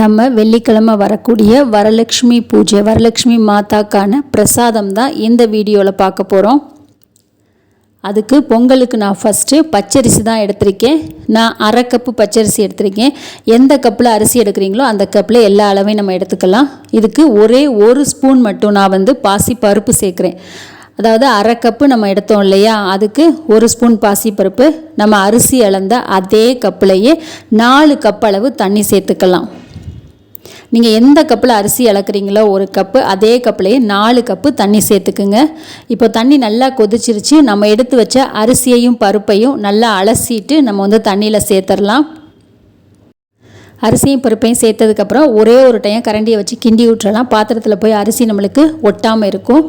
நம்ம வெள்ளிக்கிழமை வரக்கூடிய வரலட்சுமி பூஜை வரலட்சுமி மாதாக்கான பிரசாதம் தான் இந்த வீடியோவில் பார்க்க போகிறோம் அதுக்கு பொங்கலுக்கு நான் ஃபஸ்ட்டு பச்சரிசி தான் எடுத்திருக்கேன். நான் அரை கப்பு பச்சரிசி எடுத்திருக்கேன். எந்த கப்பில் அரிசி எடுக்கிறீங்களோ அந்த கப்பில் எல்லா அளவையும் நம்ம எடுத்துக்கலாம். இதுக்கு ஒரே ஒரு ஸ்பூன் மட்டும் நான் வந்து பாசி பருப்பு சேர்க்குறேன். அதாவது அரை கப்பு நம்ம எடுத்தோம் இல்லையா? அதுக்கு ஒரு ஸ்பூன் பாசி பருப்பு நம்ம அரிசி அளந்த அதே கப்புலையே நாலு கப் அளவு தண்ணி சேர்த்துக்கலாம். நீங்கள் எந்த கப்பில் அரிசி அளக்குறீங்களோ ஒரு கப்பு அதே கப்புலேயே நாலு கப்பு தண்ணி சேர்த்துக்குங்க. இப்போ தண்ணி நல்லா கொதிச்சிருச்சு நம்ம எடுத்து வச்ச அரிசியையும் பருப்பையும் நல்லா அலசிட்டு நம்ம வந்து தண்ணியில் சேர்த்துடலாம் அரிசியும் பருப்பையும் சேர்த்ததுக்கப்புறம் ஒரே ஒரு டைம் கரண்டியை வச்சு கிண்டி விட்டுறலாம். பாத்திரத்தில் போய் அரிசி நம்மளுக்கு ஒட்டாமல் இருக்கும்.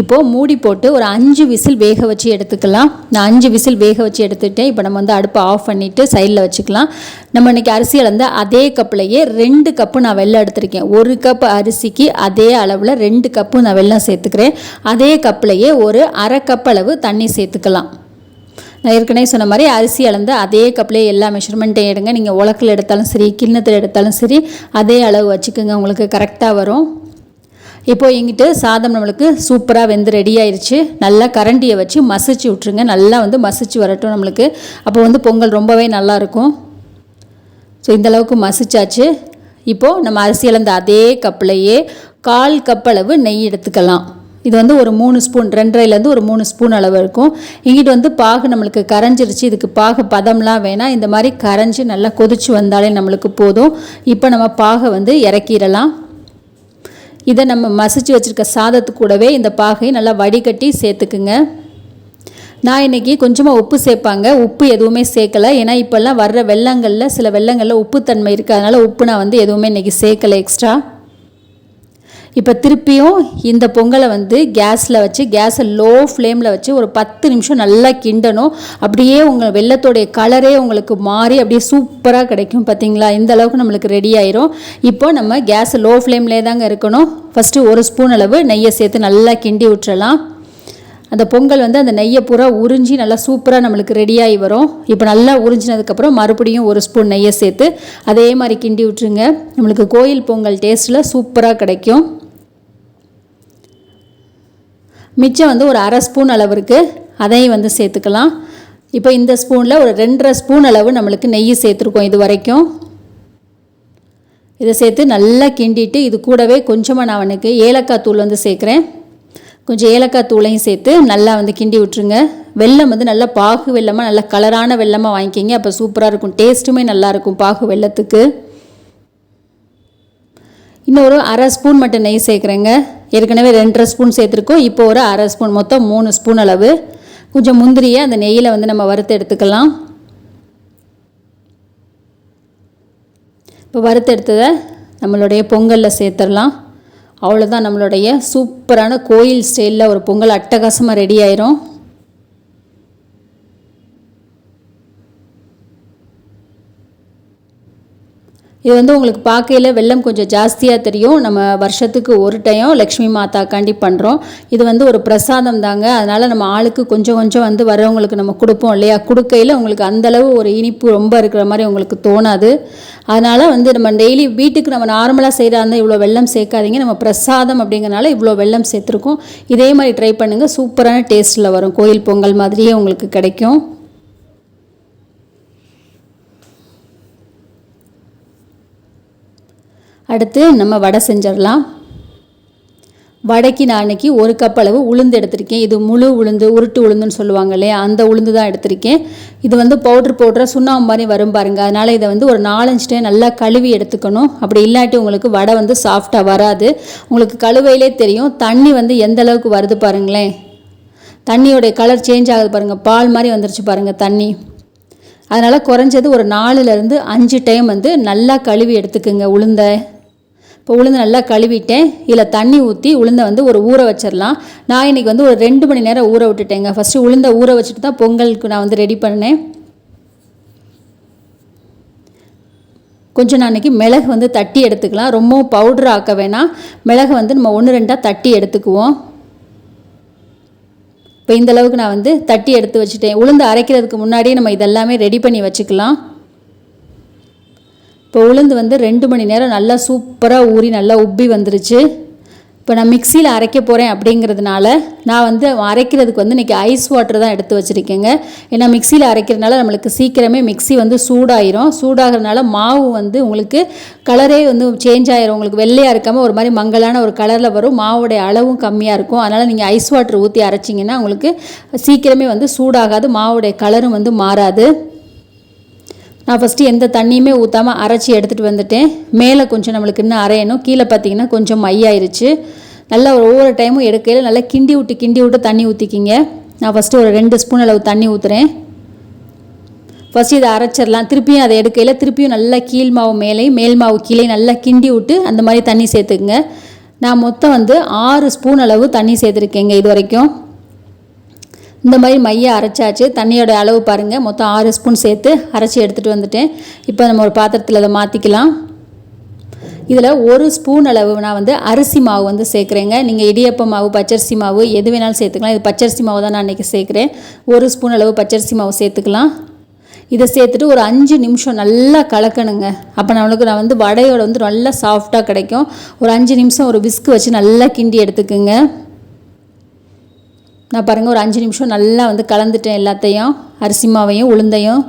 இப்போது மூடி போட்டு ஒரு அஞ்சு விசில் வேக வச்சு எடுத்துக்கலாம். நான் அஞ்சு விசில் வேக வச்சு எடுத்துகிட்டேன் இப்போ நம்ம வந்து அடுப்பை ஆஃப் பண்ணிவிட்டு சைடில் வச்சுக்கலாம். நம்ம இன்றைக்கி அரிசி அளந்து அதே கப்புலையே ரெண்டு கப்பு நான் வெள்ளம் எடுத்திருக்கேன். ஒரு கப் அரிசிக்கு அதே அளவில் ரெண்டு கப்பு நான் வெள்ளம் சேர்த்துக்கிறேன். அதே கப்பிலையே ஒரு அரை கப் அளவு தண்ணி சேர்த்துக்கலாம். நான் ஏற்கனவே சொன்ன மாதிரி அரிசி அளந்து அதே கப்லேயே எல்லா மெஷர்மெண்ட்டையும் எடுங்க. நீங்கள் உலக்கில் எடுத்தாலும் சரி கிண்ணத்தில் எடுத்தாலும் சரி அதே அளவு வச்சுக்கோங்க. உங்களுக்கு கரெக்டாக வரும். இப்போ எங்கிட்டு சாதம் நம்மளுக்கு சூப்பராக வெந்து ரெடி ஆயிடுச்சு நல்லா கரண்டியை வச்சு மசிச்சு விட்ருங்க நல்லா வந்து மசிச்சு வரட்டும் நம்மளுக்கு. அப்போ வந்து பொங்கல் ரொம்பவே நல்லாயிருக்கும் ஸோ இந்தளவுக்கு மசிச்சாச்சு. இப்போது நம்ம அரிசி அளந்த அதே கப்பிலையே கால் கப் அளவு நெய் எடுத்துக்கலாம். இது வந்து ஒரு மூணு ஸ்பூன் ரெண்டரைலேருந்து ஒரு மூணு ஸ்பூன் அளவு இருக்கும். இங்கிட்டு வந்து பாகு நம்மளுக்கு கரைஞ்சிருச்சு இதுக்கு பாகு பதம்லாம் வேணாம். இந்த மாதிரி கரைஞ்சி நல்லா கொதிச்சு வந்தாலே நம்மளுக்கு போதும். இப்போ நம்ம பாகை வந்து இறக்கிடலாம். இதை நம்ம மசிச்சு வச்சுருக்க சாதத்து கூடவே இந்த பாகை நல்லா வடிகட்டி சேர்த்துக்குங்க. நான் இன்றைக்கி கொஞ்சமாக உப்பு சேர்ப்பாங்க. உப்பு எதுவுமே சேர்க்கலை. ஏன்னா இப்போல்லாம் வர்ற வெள்ளங்களில் சில வெள்ளங்களில் உப்புத்தன்மை இருக்குது அதனால் உப்பு நான் வந்து எதுவுமே இன்றைக்கி சேர்க்கலை எக்ஸ்ட்ரா இப்போ திருப்பியும் இந்த பொங்கலை வந்து கேஸில் வச்சு கேஸை லோ ஃப்ளேமில் வச்சு ஒரு பத்து நிமிஷம் நல்லா கிண்டணும். அப்படியே உங்கள் வெள்ளத்தோடைய கலரே உங்களுக்கு மாறி அப்படியே சூப்பராக கிடைக்கும் பார்த்தீங்களா இந்த அளவுக்கு நம்மளுக்கு ரெடி ஆயிரும். இப்போ நம்ம கேஸை லோ ஃப்ளேம்லே தாங்க இருக்கணும். ஃபஸ்ட்டு ஒரு ஸ்பூன் அளவு நெய்யை சேர்த்து நல்லா கிண்டி விட்டுறலாம் அந்த பொங்கல் வந்து அந்த நெய்யை பூரா உறிஞ்சி நல்லா சூப்பராக நம்மளுக்கு ரெடியாகி வரும். இப்போ நல்லா உறிஞ்சினதுக்கப்புறம் மறுபடியும் ஒரு ஸ்பூன் நெய்யை சேர்த்து அதே மாதிரி கிண்டி விட்டுருங்க நம்மளுக்கு கோயில் பொங்கல் டேஸ்ட்டில் சூப்பராக கிடைக்கும். மிச்சம் வந்து ஒரு அரை ஸ்பூன் அளவுக்கு அதையும் வந்து சேர்த்துக்கலாம். இப்போ இந்த ஸ்பூனில் ஒரு ரெண்டரை ஸ்பூன் அளவு நம்மளுக்கு நெய் சேர்த்துருக்கோம் இது வரைக்கும். இதை சேர்த்து நல்லா கிண்டிட்டு இது கூடவே கொஞ்சமாக நான் அவனுக்கு ஏலக்காய் தூள் வந்து சேர்க்குறேன். கொஞ்சம் ஏலக்காய் தூளையும் சேர்த்து நல்லா வந்து கிண்டி விட்டுருங்க. வெல்லம் வந்து நல்லா பாகு வெள்ளமாக நல்லா கலரான வெள்ளமாக வாங்கிக்கிங்க. அப்போ சூப்பராக இருக்கும். டேஸ்ட்டுமே நல்லாயிருக்கும் பாகு வெள்ளத்துக்கு இன்னொரு அரை ஸ்பூன் மட்டும் நெய் சேர்க்குறேங்க. ஏற்கனவே ரெண்டரை ஸ்பூன் சேர்த்துருக்கோம். இப்போ ஒரு அரை ஸ்பூன் மொத்தம் மூணு ஸ்பூன் அளவு. கொஞ்சம் முந்திரியை அந்த நெய்யில் வந்து நம்ம வறுத்து எடுத்துக்கலாம். இப்போ வறுத்து எடுத்ததை நம்மளுடைய பொங்கலில் சேர்த்துடலாம். அவ்வளோதான் நம்மளுடைய சூப்பரான கோயில் ஸ்டைலில் ஒரு பொங்கல் அட்டகாசமாக ரெடி ஆயிரும். இது வந்து உங்களுக்கு பார்க்கையில் வெள்ளம் கொஞ்சம் ஜாஸ்தியாக தெரியும். நம்ம வருஷத்துக்கு ஒரு டைம் லக்ஷ்மி மாதாக்காண்டி பண்ணுறோம் இது வந்து ஒரு பிரசாதம் தாங்க. அதனால் நம்ம ஆளுக்கு கொஞ்சம் கொஞ்சம் வந்து வரவங்களுக்கு நம்ம கொடுப்போம் இல்லையா? கொடுக்கையில் உங்களுக்கு அந்தளவு ஒரு இனிப்பு ரொம்ப இருக்கிற மாதிரி உங்களுக்கு தோணாது. அதனால் வந்து நம்ம டெய்லி வீட்டுக்கு நம்ம நார்மலாக செய்கிறா இருந்தால் இவ்வளோ வெள்ளம் சேர்க்காதீங்க. நம்ம பிரசாதம் அப்படிங்கிறனால இவ்வளோ வெள்ளம் சேர்த்துருக்கோம். இதே மாதிரி ட்ரை பண்ணுங்கள் சூப்பரான டேஸ்ட்டில் வரும். கோயில் பொங்கல் மாதிரியே உங்களுக்கு கிடைக்கும். அடுத்து நம்ம வடை செஞ்சிடலாம். வடைக்கு நான் அன்றைக்கி ஒரு கப் அளவு உளுந்து எடுத்திருக்கேன். இது முழு உளுந்து உருட்டு உளுந்துன்னு சொல்லுவாங்க இல்லையா? அந்த உளுந்து தான் எடுத்திருக்கேன். இது வந்து பவுட்ரு பவுட்ராக சுண்ணாம்பு மாதிரி வரும் பாருங்கள் அதனால் இதை வந்து ஒரு நாலஞ்சு டைம் நல்லா கழுவி எடுத்துக்கணும். அப்படி இல்லாட்டி உங்களுக்கு வடை வந்து சாஃப்டாக வராது. உங்களுக்கு கழுவையிலே தெரியும். தண்ணி வந்து எந்த அளவுக்கு வருது பாருங்களேன். தண்ணியோடைய கலர் சேஞ்ச் ஆகுது பாருங்கள் பால் மாதிரி வந்துருச்சு பாருங்கள் தண்ணி. அதனால் குறைஞ்சது ஒரு நாலுலேருந்து அஞ்சு டைம் வந்து நல்லா கழுவி எடுத்துக்குங்க உளுந்தை. இப்போ உளுந்து நல்லா கழுவிட்டேன். இதில் தண்ணி ஊற்றி உளுந்தை வந்து ஒரு ஊற வச்சிடலாம் நான் இன்றைக்கி வந்து ஒரு ரெண்டு மணி நேரம் ஊற விட்டுட்டேங்க. ஃபஸ்ட்டு உளுந்தை ஊற வச்சுட்டு தான் பொங்கலுக்கு நான் வந்து ரெடி பண்ணேன். கொஞ்சம் நான் இன்றைக்கி மிளகு வந்து தட்டி எடுத்துக்கலாம். ரொம்பவும் பவுட்ரு ஆக்க வேணாம். மிளகு வந்து நம்ம ஒன்று ரெண்டாக தட்டி எடுத்துக்குவோம். இப்போ இந்தளவுக்கு நான் வந்து தட்டி எடுத்து வச்சுட்டேன். உளுந்து அரைக்கிறதுக்கு முன்னாடியே நம்ம இதெல்லாமே ரெடி பண்ணி வச்சுக்கலாம். இப்போ உளுந்து வந்து ரெண்டு மணி நேரம் நல்லா சூப்பராக ஊறி நல்லா உப்பி வந்துருச்சு. இப்போ நான் மிக்சியில் அரைக்க போகிறேன் அப்படிங்கிறதுனால நான் வந்து அரைக்கிறதுக்கு வந்து இன்றைக்கி ஐஸ் வாட்டர் தான் எடுத்து வச்சுருக்கேங்க. ஏன்னா மிக்சியில் அரைக்கிறதுனால நம்மளுக்கு சீக்கிரமே மிக்சி வந்து சூடாயிரும். சூடாகிறதுனால மாவு வந்து உங்களுக்கு கலரே வந்து சேஞ்ச் ஆயிரும். உங்களுக்கு வெள்ளையாக இருக்காமல் ஒரு மாதிரி மங்கலான ஒரு கலரில் வரும். மாவுடைய அளவும் கம்மியாக இருக்கும். அதனால் நீங்கள் ஐஸ் வாட்டர் ஊற்றி அரைச்சிங்கன்னா உங்களுக்கு சீக்கிரமே வந்து சூடாகாது. மாவுடைய கலரும் வந்து மாறாது. நான் ஃபஸ்ட்டு எந்த தண்ணியுமே ஊற்றாமல் அரைச்சி எடுத்துகிட்டு வந்துட்டேன். மேலே கொஞ்சம் நம்மளுக்கு இன்னும் அரையணும். கீழே பார்த்தீங்கன்னா கொஞ்சம் மையாயிருச்சு. நல்லா ஒரு ஒவ்வொரு டைமும் எடுக்கையில் நல்லா கிண்டி விட்டு கிண்டி விட்டு தண்ணி ஊற்றிக்கிங்க நான் ஃபஸ்ட்டு ஒரு ரெண்டு ஸ்பூன் அளவு தண்ணி ஊற்றுறேன் ஃபஸ்ட்டு இதை அரைச்சிடலாம். திருப்பியும் அதை எடுக்கையில் திருப்பியும் நல்லா கீழ் மாவு மேலேயும் மேல் மாவு கீழே நல்லா கிண்டி விட்டு அந்த மாதிரி தண்ணி சேர்த்துக்குங்க. நான் மொத்தம் வந்து ஆறு ஸ்பூன் அளவு தண்ணி சேர்த்துருக்கேங்க இது வரைக்கும். இந்த மாதிரி மையை அரைச்சாச்சு. தண்ணியோட அளவு பாருங்கள் மொத்தம் ஆறு ஸ்பூன் சேர்த்து அரைச்சி எடுத்துகிட்டு வந்துட்டேன். இப்போ நம்ம ஒரு பாத்திரத்தில் அதை மாற்றிக்கலாம் இதில் ஒரு ஸ்பூன் அளவு நான் வந்து அரிசி மாவு வந்து சேர்க்குறேங்க. நீங்கள் இடியப்ப மாவு பச்சரிசி மாவு எது வேணாலும் சேர்த்துக்கலாம். இது பச்சரிசி மாவு தான் நான் இன்றைக்கி சேர்க்குறேன். ஒரு ஸ்பூன் அளவு பச்சரிசி மாவு சேர்த்துக்கலாம். இதை சேர்த்துட்டு ஒரு அஞ்சு நிமிஷம் நல்லா கலக்கணுங்க. அப்போ நம்மளுக்கு நான் வந்து வடையோட வந்து நல்லா சாஃப்டாக கிடைக்கும். ஒரு அஞ்சு நிமிஷம் ஒரு விஸ்க் வச்சு நல்லா கிண்டி எடுத்துக்குங்க. நான் பாருங்கள் ஒரு அஞ்சு நிமிஷம் நல்லா வந்து கலந்துட்டேன் எல்லாத்தையும் அரிசி மாவையும் உளுந்தையும்.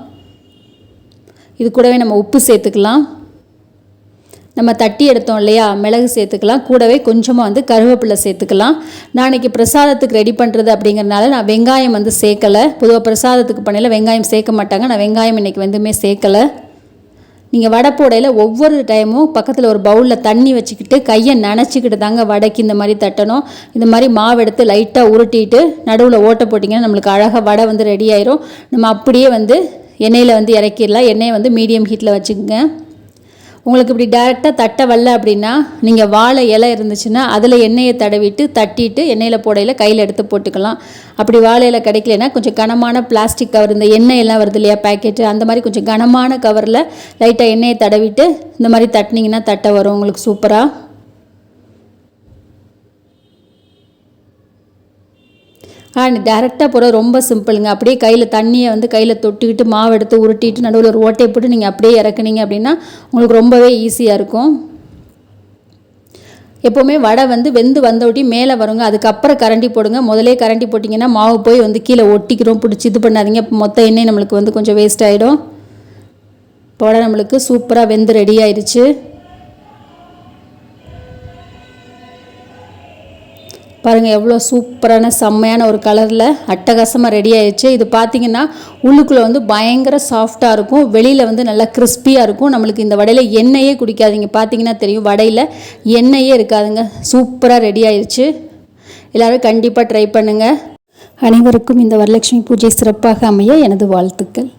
இது கூடவே நம்ம உப்பு சேர்த்துக்கலாம். நம்ம தட்டி எடுத்தோம் இல்லையா மிளகு சேர்த்துக்கலாம். கூடவே கொஞ்சமாக வந்து கருவேப்பிலை சேர்த்துக்கலாம். நான் இன்றைக்கி பிரசாதத்துக்கு ரெடி பண்ணுறது அப்படிங்கிறனால நான் வெங்காயம் வந்து சேர்க்கலை. பொதுவாக பிரசாதத்துக்கு பண்ணையில் வெங்காயம் சேர்க்க மாட்டாங்க. நான் வெங்காயம் இன்றைக்கி வந்துமே சேர்க்கலை. நீங்கள் வடை போடையில் ஒவ்வொரு டைமும் பக்கத்தில் ஒரு பவுலில் தண்ணி வச்சுக்கிட்டு கையை நினச்சிக்கிட்டு தாங்க வடைக்கு இந்த மாதிரி தட்டணும். இந்த மாதிரி மாவு எடுத்து லைட்டாக உருட்டிட்டு நடுவில் ஓட்ட போட்டிங்கன்னா நம்மளுக்கு அழகாக வடை வந்து ரெடி ஆயிரும். நம்ம அப்படியே வந்து எண்ணெயில் வந்து இறக்கிடலாம். எண்ணெயை வந்து மீடியம் ஹீட்டில் வச்சுக்கோங்க. உங்களுக்கு இப்படி டேரெக்டாக தட்ட வரல அப்படின்னா நீங்கள் வாழை இலை இருந்துச்சுன்னா அதில் எண்ணெயை தடவிட்டு தட்டிட்டு எண்ணெயில் போடையில் கையில் எடுத்து போட்டுக்கலாம். அப்படி வாழை இலை கிடைக்கலனா கொஞ்சம் கனமான பிளாஸ்டிக் கவர் இந்த எண்ணெய் எல்லாம் வருது இல்லையா பேக்கெட்டு அந்த மாதிரி கொஞ்சம் கனமான கவரில் லைட்டாக எண்ணெயை தடவிட்டு இந்த மாதிரி தட்டினீங்கன்னா தட்டை வரும். உங்களுக்கு சூப்பராக ஆ டேரெக்டாக போட ரொம்ப சிம்பிளுங்க அப்படியே கையில் தண்ணியை வந்து கையில் தொட்டுக்கிட்டு மாவு எடுத்து உருட்டிட்டு நடுவில் ஒரு ஓட்டையை போட்டு நீங்கள் அப்படியே இறக்குனீங்க அப்படின்னா உங்களுக்கு ரொம்பவே ஈஸியாக இருக்கும். எப்போவுமே வடை வந்து வெந்து வந்தோட்டி மேலே வருங்க. அதுக்கப்புறம் கரண்டி போடுங்க. முதலே கரண்டி போட்டிங்கன்னா மாவு போய் வந்து கீழே ஒட்டிக்கிறோம். பிடிச்சி இது பண்ணாதீங்க. மொத்த எண்ணெய் நம்மளுக்கு வந்து கொஞ்சம் வேஸ்ட் ஆகிடும் போட நம்மளுக்கு சூப்பராக வெந்து ரெடி ஆயிடுச்சு பாருங்கள் எவ்வளோ சூப்பரான செம்மையான ஒரு கலரில் அட்டகாசமாக ரெடி ஆயிடுச்சு. இது பார்த்திங்கன்னா உள்ளுக்குள்ளே வந்து பயங்கர சாஃப்டாக இருக்கும். வெளியில் வந்து நல்லா கிறிஸ்பியாக இருக்கும். நம்மளுக்கு இந்த வடையில் எண்ணெயே குடிக்காதீங்க. பார்த்தீங்கன்னா தெரியும் வடையில் எண்ணெயே இருக்காதுங்க. சூப்பராக ரெடி ஆயிடுச்சு. எல்லோரும் கண்டிப்பாக ட்ரை பண்ணுங்கள் அனைவருக்கும் இந்த வரலட்சுமி பூஜை சிறப்பாக அமைய எனது வாழ்த்துக்கள்.